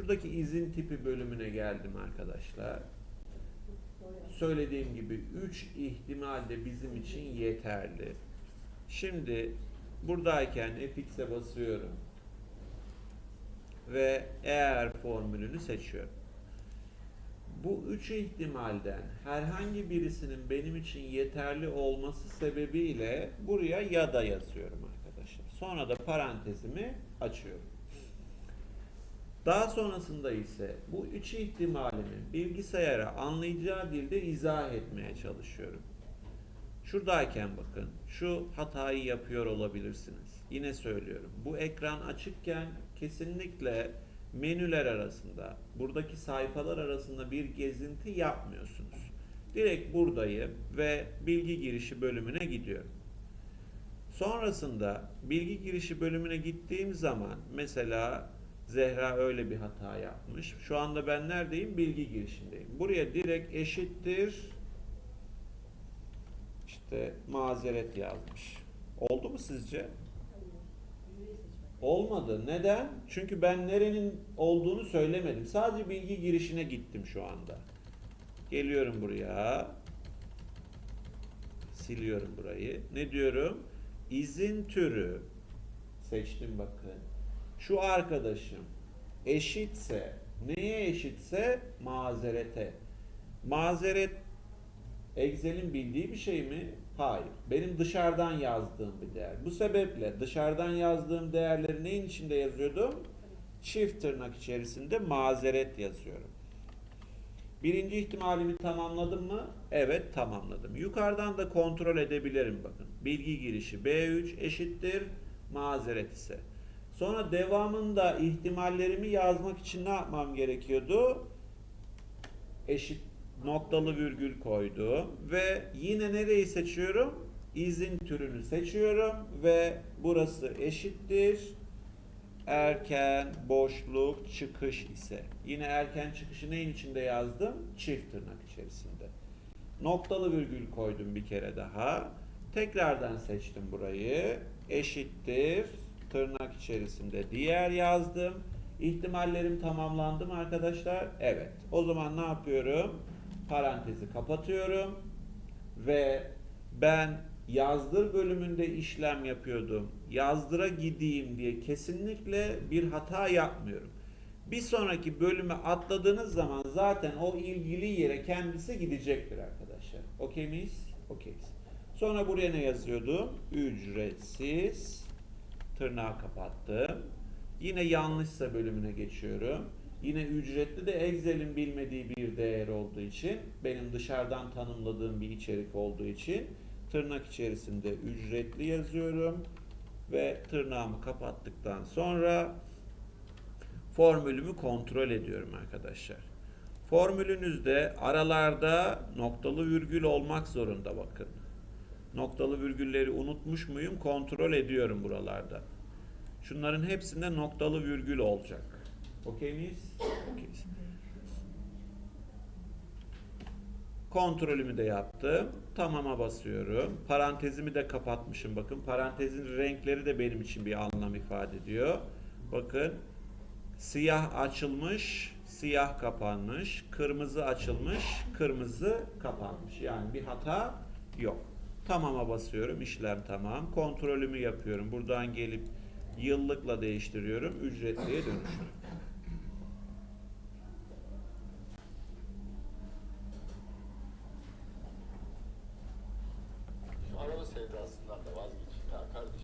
Şuradaki izin tipi bölümüne geldim arkadaşlar. Söylediğim gibi 3 ihtimal de bizim için yeterli. Şimdi buradayken fx'e basıyorum. Ve eğer formülünü seçiyorum. Bu üç ihtimalden herhangi birisinin benim için yeterli olması sebebiyle buraya ya da yazıyorum arkadaşlar. Sonra da parantezimi açıyorum. Daha sonrasında ise bu üç ihtimalimi bilgisayara anlayacağı dilde izah etmeye çalışıyorum. Şuradayken bakın şu hatayı yapıyor olabilirsiniz. Yine söylüyorum. Bu ekran açıkken kesinlikle menüler arasında, buradaki sayfalar arasında bir gezinti yapmıyorsunuz. Direkt buradayım ve bilgi girişi bölümüne gidiyorum. Sonrasında bilgi girişi bölümüne gittiğim zaman mesela Zehra öyle bir hata yapmış. Şu anda ben neredeyim? Bilgi girişindeyim. Buraya direkt eşittir işte mazeret yazmış. Oldu mu sizce? Olmadı. Neden? Çünkü ben nerenin olduğunu söylemedim. Sadece bilgi girişine gittim şu anda. Geliyorum buraya. Siliyorum burayı. Ne diyorum? İzin türü seçtim bakın. Şu arkadaşım eşitse neye eşitse mazerete. Mazeret Excel'in bildiği bir şey mi? Hayır. Benim dışarıdan yazdığım bir değer. Bu sebeple dışarıdan yazdığım değerleri neyin içinde yazıyordum? Çift tırnak içerisinde mazeret yazıyorum. Birinci ihtimalimi tamamladım mı? Evet tamamladım. Yukarıdan da kontrol edebilirim bakın. Bilgi girişi B3 eşittir mazeret ise. Sonra devamında ihtimallerimi yazmak için ne yapmam gerekiyordu? Eşit noktalı virgül koydum ve yine nereyi seçiyorum? İzin türünü seçiyorum ve burası eşittir erken boşluk çıkış ise. Yine erken çıkışı neyin içinde yazdım? Çift tırnak içerisinde. Noktalı virgül koydum bir kere daha. Tekrardan seçtim burayı. Eşittir tırnak içerisinde diğer yazdım. İhtimallerim tamamlandı mı arkadaşlar? Evet. O zaman ne yapıyorum? Parantezi kapatıyorum ve ben yazdır bölümünde işlem yapıyordum. Yazdıra gideyim diye kesinlikle bir hata yapmıyorum. Bir sonraki bölüme atladığınız zaman zaten o ilgili yere kendisi gidecektir arkadaşlar. Okey miyiz? Okeyiz. Sonra buraya ne yazıyordum? Ücretsiz tırnağı kapattım. Yine yanlışsa bölümüne geçiyorum. Yine ücretli de Excel'in bilmediği bir değer olduğu için benim dışarıdan tanımladığım bir içerik olduğu için tırnak içerisinde ücretli yazıyorum ve tırnağımı kapattıktan sonra formülümü kontrol ediyorum arkadaşlar. Formülünüzde aralarda noktalı virgül olmak zorunda bakın. Noktalı virgülleri unutmuş muyum? Kontrol ediyorum buralarda. Şunların hepsinde noktalı virgül olacak. Okey miyiz? Okeyiz. Kontrolümü de yaptım. Tamama basıyorum. Parantezimi de kapatmışım. Bakın parantezin renkleri de benim için bir anlam ifade ediyor. Bakın siyah açılmış, siyah kapanmış, kırmızı açılmış, kırmızı kapanmış. Yani bir hata yok. Tamama basıyorum. işlem tamam. Kontrolümü yapıyorum. Buradan gelip yıllıkla değiştiriyorum. Ücretliye dönüştürüyorum.